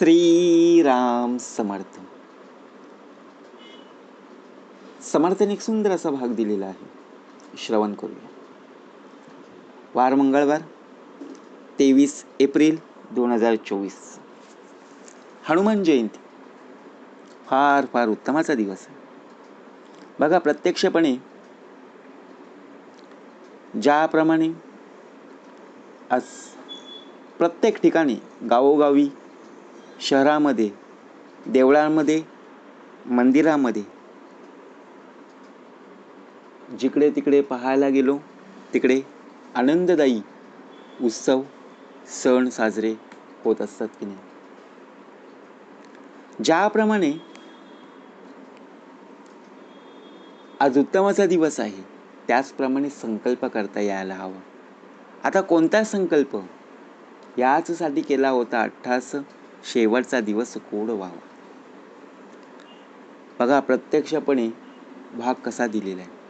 श्रीराम समर्थ. समर्थाने एक सुंदर असा भाग दिलेला आहे. श्रवण करूया. वार मंगळवार तेवीस एप्रिल दोन हजार चोवीस. हनुमान जयंती. फार फार उत्तमाचा दिवस आहे. बघा प्रत्यक्षपणे ज्याप्रमाणे आज प्रत्येक ठिकाणी गावोगावी शहरामध्ये देवळांमध्ये मंदिरामध्ये. जिकडे तिकडे पाहायला गेलो तिकडे आनंददायी उत्सव सण साजरे होत असतात की नाही? ज्याप्रमाणे आज उत्तमाचा दिवस आहे त्याचप्रमाणे संकल्प करता यायला हवा. आता कोणता संकल्प? याचसाठी केला होता अठ्ठास शेवटचा दिवस कोड व्हावा. बघा प्रत्यक्षपणे भाग कसा दिलेला आहे.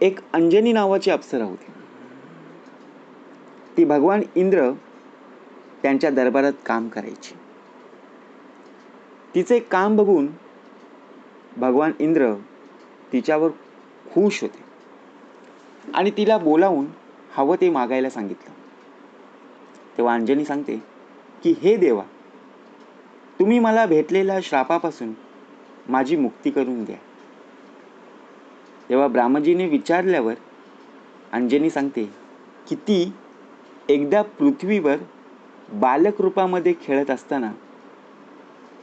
एक अंजनी नावाची अप्सरा होती. ती भगवान इंद्र त्यांच्या दरबारात काम करायची. तिचे काम बघून भगवान इंद्र तिच्यावर खुश होते. आणि तिला बोलावून हवं ते मागायला सांगितलं. तेव्हा अंजनी सांगते की हे देवा तुम्ही मला भेटलेल्या श्रापापासून माझी मुक्ती करून द्या. तेव्हा ब्राह्मजीने विचारल्यावर अंजनी सांगते की ती एकदा पृथ्वीवर बालक रूपामध्ये खेळत असताना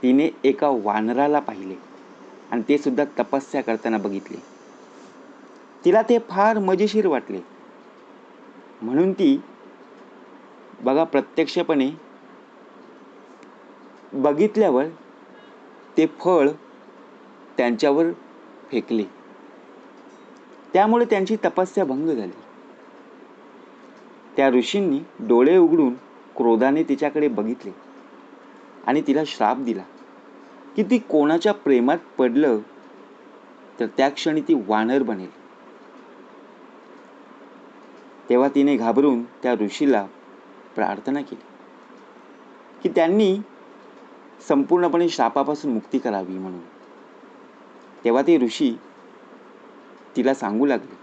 तिने एका वानराला पाहिले आणि ते सुद्धा तपस्या करताना बघितले. तिला ते फार मजेशीर वाटले. म्हणून ती बघा प्रत्यक्षपणे बघितल्यावर ते फळ त्यांच्यावर फेकले. त्यामुळे त्यांची तपस्या भंग झाली. त्या ऋषींनी डोळे उघडून क्रोधाने तिच्याकडे बघितले आणि तिला श्राप दिला की ती कोणाच्या प्रेमात पडलं तर त्या क्षणी ती वानर बनेल. तेव्हा तिने घाबरून त्या ऋषीला प्रार्थना केली. की त्यांनी संपूर्णपणे श्रापापासून मुक्ती करावी म्हणून. तेव्हा ते ऋषी तिला सांगू लागले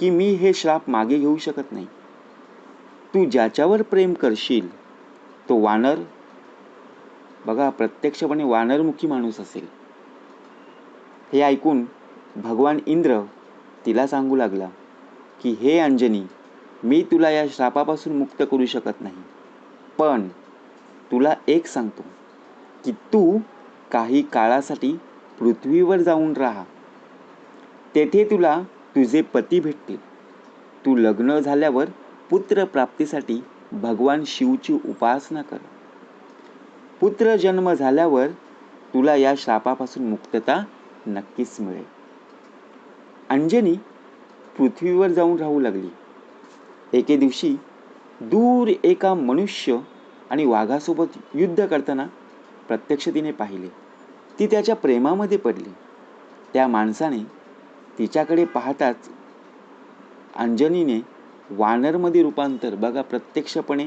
की मी हे श्राप मागे घेऊ शकत नाही. तू ज्याच्यावर प्रेम करशील तो वानर बघा प्रत्यक्षपणे वानरमुखी माणूस असेल. हे ऐकून भगवान इंद्र तिला सांगू लागला की हे अंजनी मी तुला या श्रापापासून मुक्त करू शकत नाही. पण तुला एक सांगतो की तू काही काळासाठी पृथ्वीवर जाऊन राहा. तेथे तुला तुझे पती भेटतील. तू लग्न झाल्यावर पुत्र प्राप्तीसाठी भगवान शिवची उपासना कर. पुत्र जन्म झाल्यावर तुला या श्रापापासून मुक्तता नक्कीच मिळेल. अंजनी पृथ्वीवर जाऊन राहू लागली. एके दिवशी दूर एका मनुष्य आणि वाघासोबत युद्ध करताना प्रत्यक्ष तिने पाहिले. ती त्याच्या प्रेमामध्ये पडली. त्या माणसाने तिच्याकडे पाहताच अंजनीने वानरमध्ये रूपांतर बघा प्रत्यक्षपणे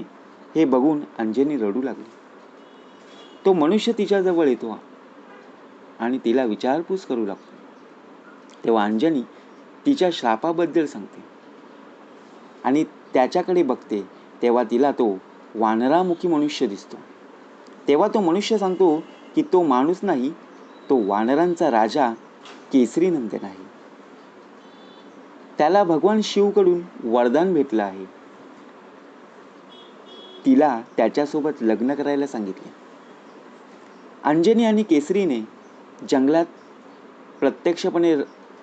हे बघून अंजनी रडू लागली. तो मनुष्य तिच्याजवळ येतो आणि तिला विचारपूस करू लागतो. तेव्हा अंजनी तिच्या श्रापाबद्दल सांगते. आणि त्याच्याकडे बघते तेव्हा तिला तो वानरामुखी मनुष्य दिसतो. तेव्हा तो मनुष्य सांगतो की तो माणूस नाही तो वानरांचा राजा केसरी नंदन आहे. त्याला भगवान शिवकडून वरदान भेटलं आहे. तिला त्याच्यासोबत लग्न करायला सांगितले. अंजनी आणि केसरीने जंगलात प्रत्यक्षपणे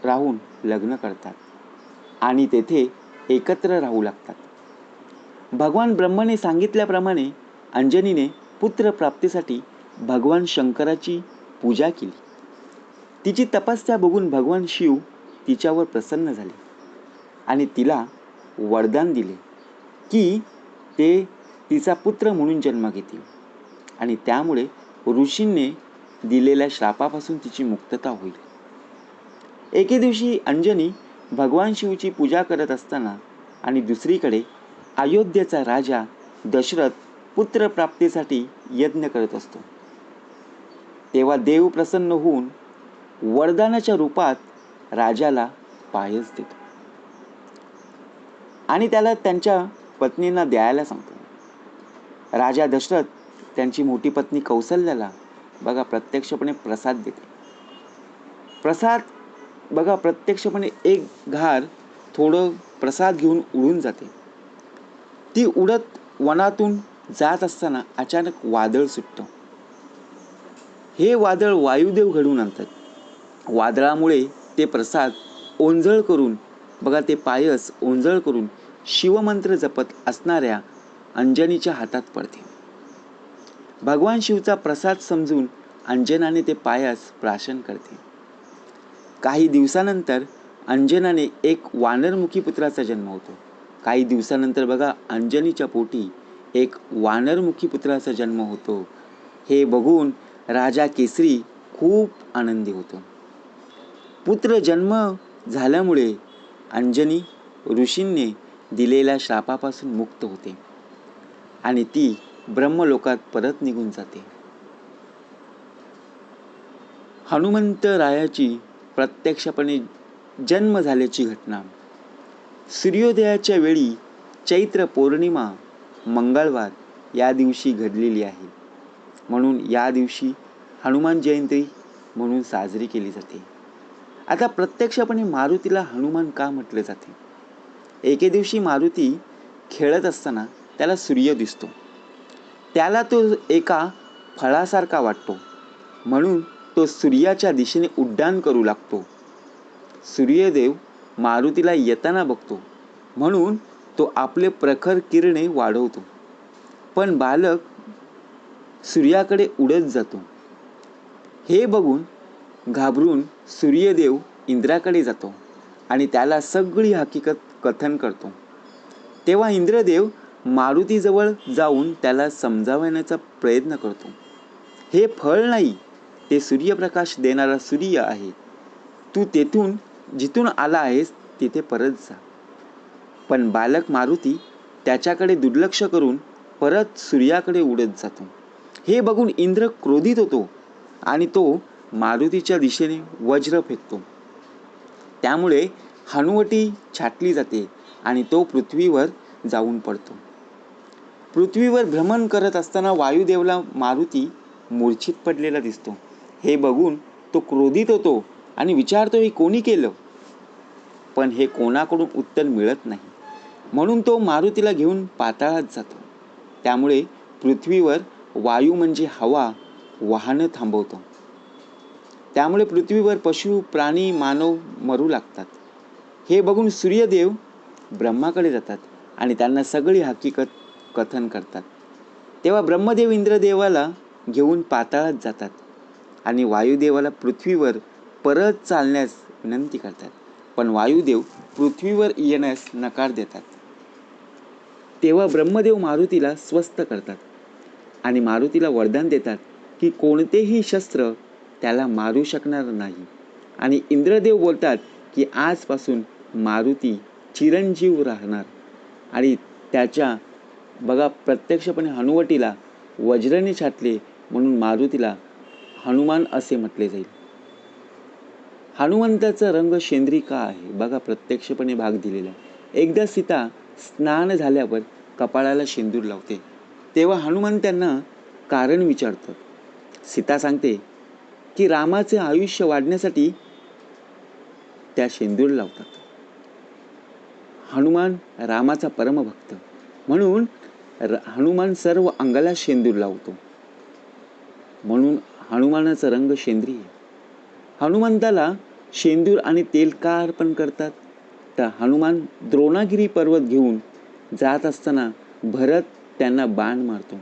राहून लग्न करतात. आणि तेथे एकत्र राहू लागतात. भगवान ब्रह्मने सांगितल्याप्रमाणे अंजनीने पुत्र प्राप्तीसाठी भगवान शंकराची पूजा केली. तिची तपस्या बघून भगवान शिव तिच्यावर प्रसन्न झाले आणि तिला वरदान दिले की ते तिचा पुत्र म्हणून जन्म घेतील आणि त्यामुळे ऋषींनी दिलेल्या श्रापापासून तिची मुक्तता होईल. एके दिवशी अंजनी भगवान शिवची पूजा करत असताना आणि दुसरीकडे अयोध्येचा राजा दशरथ पुत्रप्राप्तीसाठी यज्ञ करत असतो. तेव्हा देव प्रसन्न होऊन वरदानाच्या रूपात राजाला पायस देतो. आणि त्याला त्यांच्या पत्नींना द्यायला सांगतो. राजा दशरथ त्यांची मोठी पत्नी कौशल्याला बघा प्रत्यक्षपणे प्रसाद देते. प्रसाद बघा प्रत्यक्षपणे एक घार थोडं प्रसाद घेऊन उडून जाते. ती उडत वनातून जात असताना अचानक वादळ सुटतं. हे वादळ वायुदेव घडवून आणतात. वादळामुळे ते प्रसाद ओंजळ करून बघा ते पायस ओंजळ करून शिवमंत्र जपत असणाऱ्या अंजनीच्या हातात पडते. भगवान शिवचा प्रसाद समजून अंजनाने ते पायस प्राशन करते. काही दिवसानंतर अंजनाने एक वानरमुखी पुत्राचा जन्म होतो. काही दिवसानंतर बघा अंजनीच्या पोटी एक वानरमुखी पुत्राचा जन्म होतो. हे बघून राजा केसरी खूप आनंदी होतो. पुत्र जन्म झाल्यामुळे अंजनी ऋषींनी दिलेल्या श्रापापासून मुक्त होते आणि ती ब्रह्मलोकात परत निघून जाते. हनुमंत रायाची प्रत्यक्षपणे जन्म झाल्याची घटना. सूर्योदयाच्या वेळी चैत्र पौर्णिमा मंगळवार या दिवशी घडलेली आहे. म्हणून या दिवशी हनुमान जयंती म्हणून साजरी केली जाते. आता प्रत्यक्षपणे मारुतीला हनुमान का म्हटले जाते? एके दिवशी मारुती खेळत असताना त्याला सूर्य दिसतो. त्याला तो एका फळासारखा वाटतो. म्हणून तो सूर्याच्या दिशेने उड्डाण करू लागतो. सूर्यदेव मारुतीला येताना बघतो. म्हणून तो आपले प्रखर किरणे वाढवतो. पण बालक सूर्याकडे उडत जातो. हे बघून घाबरून सूर्यदेव इंद्राकडे जातो आणि त्याला सगळी हकीकत कथन करतो. तेव्हा इंद्रदेव मारुतीजवळ जाऊन त्याला समजावण्याचा प्रयत्न करतो. हे फळ नाही ते सूर्यप्रकाश देणारा सूर्य आहे. तू तेथून जिथून आला आहेस तिथे परत जा. पण बालक मारुती त्याच्याकडे दुर्लक्ष करून परत सूर्याकडे उडत जातो. हे बघून इंद्र क्रोधित होतो आणि तो मारुतीच्या दिशेने वज्र फेकतो. त्यामुळे हनुवटी छाटली जाते आणि तो पृथ्वीवर जाऊन पडतो. पृथ्वीवर भ्रमण करत असताना वायुदेवला मारुती मूर्छित पडलेला दिसतो. हे बघून तो क्रोधित होतो आणि विचारतो हे कोणी केलं? पण हे कोणाकडून उत्तर मिळत नाही. म्हणून तो मारुतीला घेऊन पाताळात जातो. त्यामुळे पृथ्वीवर वायू म्हणजे हवा वाहनं थांबवतो. त्यामुळे पृथ्वीवर पशु प्राणी मानव मरू लागतात. हे बघून सूर्यदेव ब्रह्माकडे जातात आणि त्यांना सगळी हकीकत कथन करतात. तेव्हा ब्रह्मदेव इंद्रदेवाला घेऊन पाताळात जातात. आणि वायुदेवाला पृथ्वीवर परत चालण्यास विनंती करतात. पण वायुदेव पृथ्वीवर येण्यास नकार देतात. तेव्हा ब्रह्मदेव मारुतीला स्वस्थ करतात आणि मारुतीला वरदान देतात की कोणतेही शस्त्र त्याला मारू शकणार नाही. आणि इंद्रदेव बोलतात की आजपासून मारुती चिरंजीव राहणार. आणि त्याच्या बघा प्रत्यक्षपणे हनुवटीला वज्रने छाटले म्हणून मारुतीला हनुमान असे म्हटले जाईल. हनुमंताचा रंग शेंद्री का आहे. बघा प्रत्यक्षपणे भाग दिलेला आहे. एकदा सीता स्नान झाल्यावर कपाळाला शेंदूर लावते. तेव्हा हनुमान त्यांना कारण विचारतात. सीता सांगते की रामाचे आयुष्य वाढण्यासाठी त्या शेंदूर लावतात. हनुमान रामाचा परमभक्त. म्हणून र हनुमान सर्व अंगाला शेंदूर लावतो. म्हणून हनुमानाचा रंग शेंद्री हनुमंताला शेंदूर आणि तेल का अर्पण करतात? तर हनुमान द्रोणागिरी पर्वत घेऊन जात असताना भरत त्यांना बाण मारतो.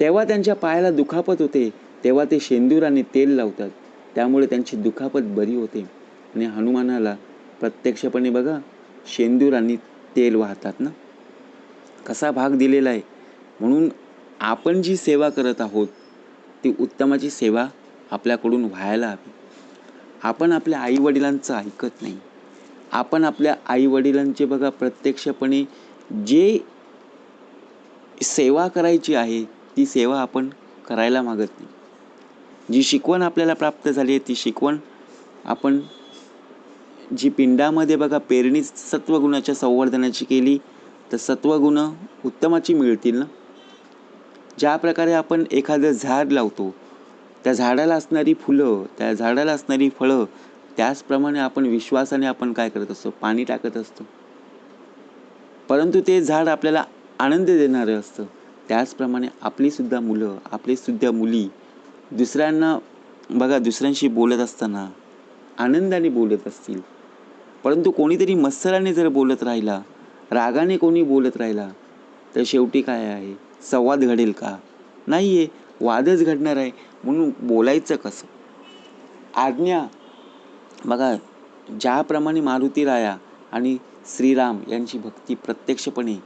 तेव्हा त्यांच्या पायाला दुखापत होते तेव्हा ते शेंदूर आणि तेल लावतात. त्यामुळे त्यांची दुखापत बरी होते. आणि हनुमानाला प्रत्यक्षपणे बघा शेंदूर आणि तेल वाहतात ना? कसा भाग दिलेला आहे. म्हणून आपण जी सेवा करत आहोत ती उत्तमाची सेवा आपल्याकडून व्हायला हवी. आपण आपल्या आईवडिलांचं ऐकत नाही. आपण आपल्या आईवडिलांचे बघा प्रत्यक्षपणे जे सेवा करायची आहे ती सेवा आपण करायला मागत नाही. जी शिकवण आपल्याला प्राप्त झाली आहे ती शिकवण आपण जी पिंडामध्ये बघा पेरणी सत्वगुणाच्या संवर्धनाची केली तर सत्वगुण उत्तमाची मिळतील ना? ज्या प्रकारे आपण एखादं झाड लावतो त्या झाडाला असणारी फुलं त्या झाडाला असणारी फळं त्याचप्रमाणे आपण विश्वासाने आपण काय करत असतो? पाणी टाकत असतो. परंतु ते झाड आपल्याला आनंद देणारं असतं. त्याचप्रमाणे आपलीसुद्धा मुलं आपलीसुद्धा मुली दुसऱ्यांना बघा दुसऱ्यांशी बोलत असताना आनंदाने बोलत असतील. परंतु कोणीतरी मत्सराने जर बोलत राहिला रागाने कोणी बोलत राहिला तर शेवटी काय आहे? संवाद घडेल का? नाही आहे वादच घडणार आहे. म्हणून बोलायचं कसं? आज्ञा. बघा ज्याप्रमाणे मारुती राया आणि श्रीराम यांची भक्ती प्रत्यक्षपणे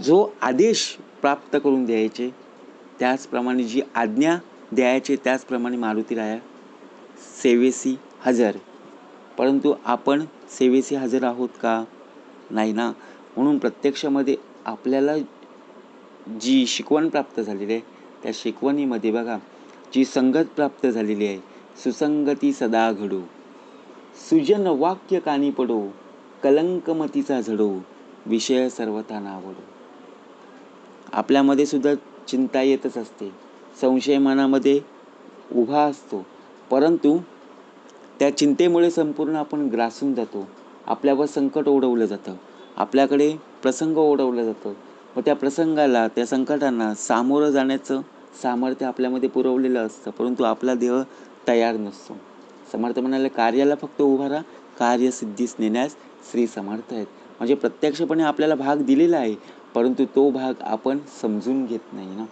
जो आदेश प्राप्त करून द्यायचे त्याचप्रमाणे जी आज्ञा द्यायचे त्याचप्रमाणे मारुती राया सेवेसी हजर. परंतु आपण सेवेसी हजर आहोत का? नाही ना. म्हणून प्रत्यक्षामध्ये आपल्याला जी शिकवण प्राप्त झालेली आहे त्या शिकवणीमध्ये बघा जी संगत प्राप्त झालेली आहे सुसंगती सदा घडो. सुजन वाक्य कानी पडो कलंकमतीचा झडो विषय सर्वथा नावडो. आपल्यामध्ये सुद्धा चिंता येतच असते संशय मनामध्ये उभा असतो परंतु त्या चिंतेमुळे संपूर्ण आपण ग्रासून जातो आपल्यावर संकट ओढवलं जातं आपल्याकडे प्रसंग ओढवलं जातं व त्या प्रसंगाला त्या संकटांना सामोरं जाण्याचं सामर्थ्य आपल्यामध्ये पुरवलेलं असतं. परंतु आपला देह तयार नसतो. समर्थ म्हणाले कार्याला फक्त उभा राहा. कार्यसिद्धीस नेण्यास श्री समर्थ आहेत. म्हणजे प्रत्यक्षपणे आपल्याला भाग दिलेला आहे परंतु तो भाग आपण समजून घेत नाही ना.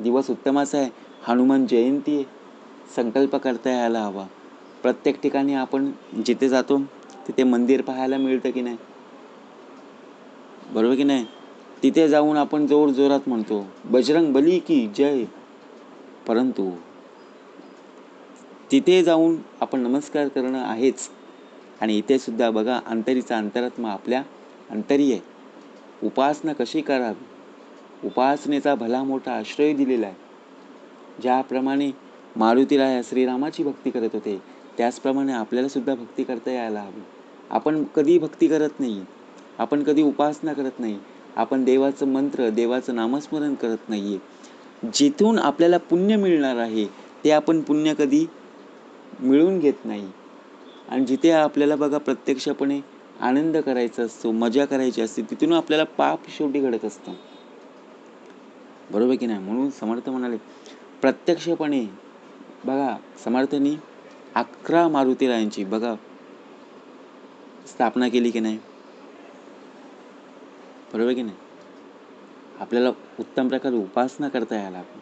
दिवस उत्तमाचा आहे. हनुमान जयंती आहे. संकल्प करता यायला हवा. प्रत्येक ठिकाणी आपण जिथे जातो तिथे मंदिर पाहायला मिळतं की नाही? बरोबर की नाही? तिथे जाऊन आपण जोर जोरात म्हणतो बजरंग बली की जय. परंतु तिथे जाऊन आपण नमस्कार करणं आहेच. आणि इथे सुद्धा बघा अंतरीचा अंतरात्मा आपल्या अंतरी आहे उपासना कशी करावी? उपासनेचा भला मोठा आश्रय दिलेला आहे. ज्याप्रमाणे मारुतीराया श्रीरामाची भक्ती करत होते त्याचप्रमाणे आपल्याला सुद्धा भक्ती करता यायला हवी. आपण कधी भक्ती करत नाही आपण कधी उपासना करत नाही आपण देवाचं मंत्र देवाचं नामस्मरण करत नाही आहे जिथून आपल्याला पुण्य मिळणार आहे ते आपण पुण्य कधी मिळवून घेत नाही. आणि जिथे आपल्याला बघा प्रत्यक्षपणे आनंद करायचा असतो मजा करायची असते तिथून आपल्याला पाप शेवटी घडत असतं. बरोबर की नाही? म्हणून समर्थ म्हणाले प्रत्यक्षपणे बघा समर्थांनी अकरा मारुतीरायांची बघा स्थापना केली की नाही? बरोबर की नाही? आपल्याला उत्तम प्रकारे उपासना करता यायला हवी.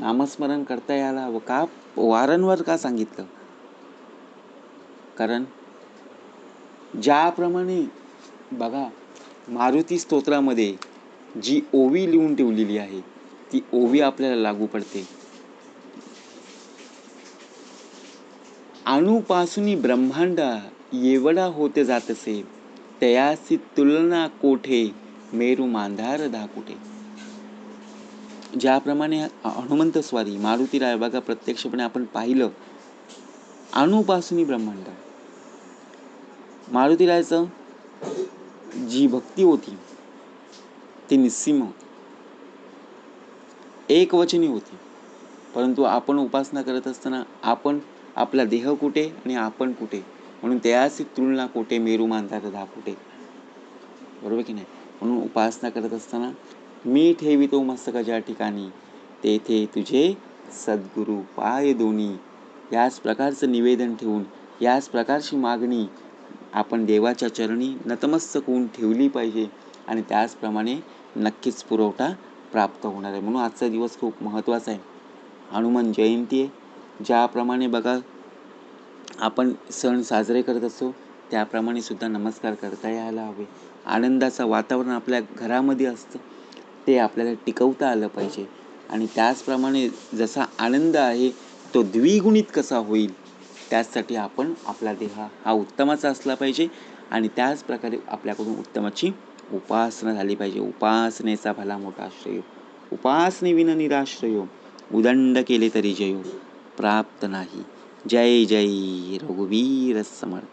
नामस्मरण करता यायला हवं. का वारंवार का सांगितलं? कारण ज्याप्रमाणे बघा मारुती स्तोत्रामध्ये जी ओवी लिहून ठेवलेली आहे ती ओवी आपल्याला लागू पडते. अणुपासून ब्रह्मांड एवढा होते जात असे तयासी तुलना कोठे मेरू मांधार धाकुटे. ज्याप्रमाणे हनुमंत स्वारी मारुतीराय बघा प्रत्यक्षपणे आपण पाहिलं अणुपासून ब्रह्मांड. मारुतीरायचं जी भक्ती होती ती निस्सीम एक वचनी होती. परंतु आपण उपासना करत असताना आपण आपला देह कुठे आणि आपण कुठे? म्हणून त्याची तुलना कुठे? मेरू मानतात दहा कुठे बरोबर की नाही? म्हणून उपासना करत असताना मी ठेवितो मस्तकाच्या ठिकाणी. तेथे तुझे सद्गुरू पाय दोन्ही. याच प्रकारचं निवेदन ठेवून याच प्रकारची मागणी आपण देवाच्या चरणी नतमस्तक होऊन ठेवली पाहिजे आणि त्याचप्रमाणे नक्कीच पुरवठा प्राप्त होणार आहे. म्हणून आजचा दिवस खूप महत्त्वाचा आहे. हनुमान जयंती आहे ज्याप्रमाणे बघा आपण सण साजरे करत असतो त्याप्रमाणे सुद्धा नमस्कार करता यायला हवे. आनंदाचं वातावरण आपल्या घरामध्ये असतं ते आपल्याला टिकवता आलं पाहिजे. आणि त्याचप्रमाणे जसा आनंद आहे तो द्विगुणित कसा होईल त्याचसाठी आपण आपला देह हा उत्तमाचा असला पाहिजे. आणि त्याच प्रकारे आपल्याकडून उत्तमाची उपासना झाली पाहिजे. उपासनेचा भला मोठा आश्रय उपासनेविन निराश्रय. उदंड केले तरी जयो. प्राप्त नाही. जय जय. रघुवीर समर्थ.